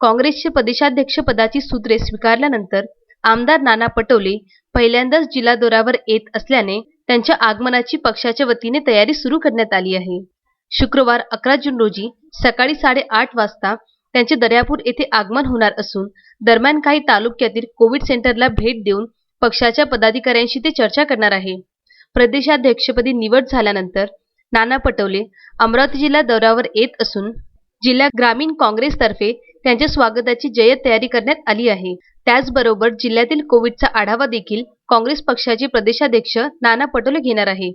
काँग्रेसचे प्रदेशाध्यक्ष पदाची सूत्रे स्वीकारल्यानंतर आमदार नाना पटोले पहिल्यांदाच जिल्हा दौऱ्यावर येत असल्याने त्यांच्या आगमनाची पक्षाच्या वतीने तयारी सुरू करण्यात आली आहे. शुक्रवार अकरा जून रोजी सकाळी साडेआठ वाजता त्यांचे दर्यापूर येथे आगमन होणार असून दरम्यान काही तालुक्यातील कोविड सेंटरला भेट देऊन पक्षाच्या पदाधिकाऱ्यांशी ते चर्चा करणार आहे. प्रदेशाध्यक्षपदी निवड झाल्यानंतर नाना पटोले अमरावती जिल्हा दौऱ्यावर येत असून जिल्हा ग्रामीण काँग्रेसतर्फे त्यांच्या स्वागताची जय्यत तयारी करण्यात आली आहे. त्याचबरोबर जिल्ह्यातील कोविडचा आढावा देखील काँग्रेस पक्षाचे प्रदेशाध्यक्ष नाना पटोले घेणार आहे.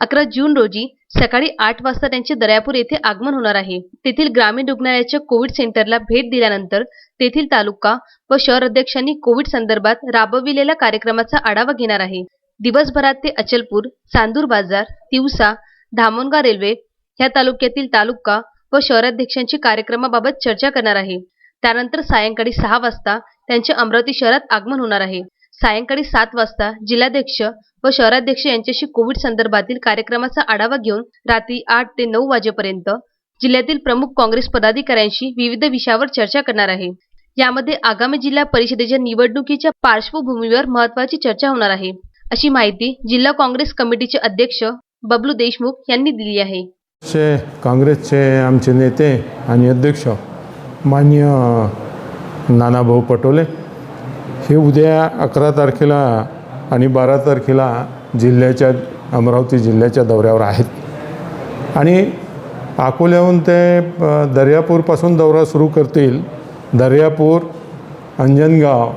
अकरा जून रोजी सकाळी आठ वाजता त्यांचे दर्यापूर येथे आगमन होणार आहे. तेथील ग्रामीण रुग्णालयाच्या कोविड सेंटरला भेट दिल्यानंतर तेथील तालुका व शहर अध्यक्षांनी कोविड संदर्भात राबविलेल्या कार्यक्रमाचा आढावा घेणार आहे. दिवसभरात ते अचलपूर चांदूर बाजार तिवसा धामणगाव रेल्वे ह्या तालुक्यातील तालुका व शहराध्यक्षांची कार्यक्रमाबाबत चर्चा करणार आहे. त्यानंतर सायंकाळी सहा वाजता त्यांचे अमरावती शहरात आगमन होणार आहे. सायंकाळी सात वाजता जिल्हाध्यक्ष व शहराध्यक्ष यांच्याशी कोविड संदर्भातील कार्यक्रमाचा आढावा घेऊन रात्री आठ ते नऊ वाजेपर्यंत जिल्ह्यातील प्रमुख काँग्रेस पदाधिकाऱ्यांशी विविध विषयावर चर्चा करणार आहे. यामध्ये आगामी जिल्हा परिषदेच्या निवडणुकीच्या पार्श्वभूमीवर महत्वाची चर्चा होणार आहे. अशी माहिती जिल्हा काँग्रेस कमिटीचे अध्यक्ष बबलू देशमुख यांनी दिली आहे. चे काँग्रेसचे आमचे नेते आणि अध्यक्ष मान्य नानाभाऊ पटोले हे उद्या अकरा तारखेला आणि बारा तारखेला जिल्ह्याच्या अमरावती जिल्ह्याच्या दौऱ्यावर आहेत. आणि अकोल्याहून ते दर्यापूरपासून दौरा सुरू करतील. दर्यापूर अंजनगाव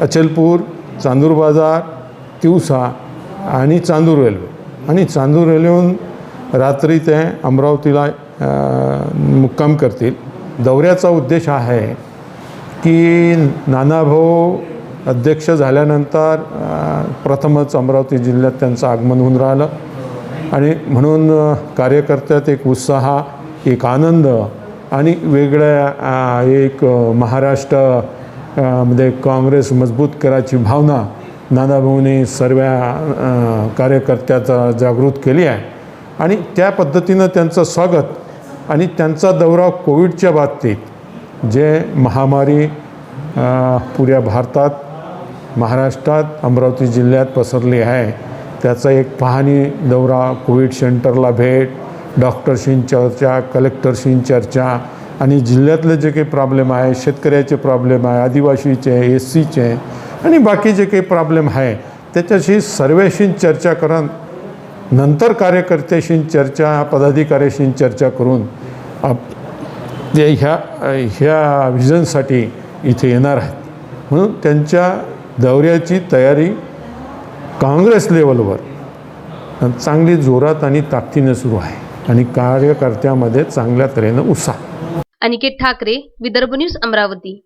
अचलपूर चांदूर बाजार तिवसा आणि चांदूर रेल्वे. आणि चांदूर रेल्वेहून रात्री ते अमरावतीला मुक्काम करतील. दौऱ्याचा उद्देश आहे की नानाभाऊ अध्यक्ष झाल्यानंतर प्रथमच अमरावती जिल्ह्यात त्यांचं आगमन होऊन राहिलं. आणि म्हणून कार्यकर्त्यात एक उत्साह एक आनंद आणि वेगळ्या एक महाराष्ट्रमध्ये काँग्रेस मजबूत करायची भावना नानाभाऊंनी सर्व कार्यकर्त्याचा जागृत केली आहे. आणि त्या पद्धतीनं त्यांचं स्वागत आणि त्यांचा दौरा कोविडच्या बाबतीत जे महामारी पुऱ्या भारतात महाराष्ट्रात अमरावती जिल्ह्यात पसरली आहे त्याचा एक पाहणी दौरा कोविड सेंटरला भेट डॉक्टरशी चर्चा कलेक्टरशी चर्चा आणि जिल्ह्यातले जे काही प्रॉब्लेम आहे शेतकऱ्याचे प्रॉब्लेम आहे आदिवासीचे एस सीचे आणि बाकी जे काही प्रॉब्लेम आहे त्याच्याशी सर्वेशी चर्चा करून नंतर कार्यकर्त्याशी चर्चा पदाधिकाऱ्याशी चर्चा करून आप ते ह्या ह्या विजनसाठी इथे येणार आहेत. म्हणून त्यांच्या दौऱ्याची तयारी काँग्रेस लेवलवर चांगली जोरात आणि ताकदीनं सुरू आहे. आणि कार्यकर्त्यामध्ये चांगल्या तऱ्हेनं उत्साह. अनिकेत ठाकरे विदर्भ न्यूज अमरावती.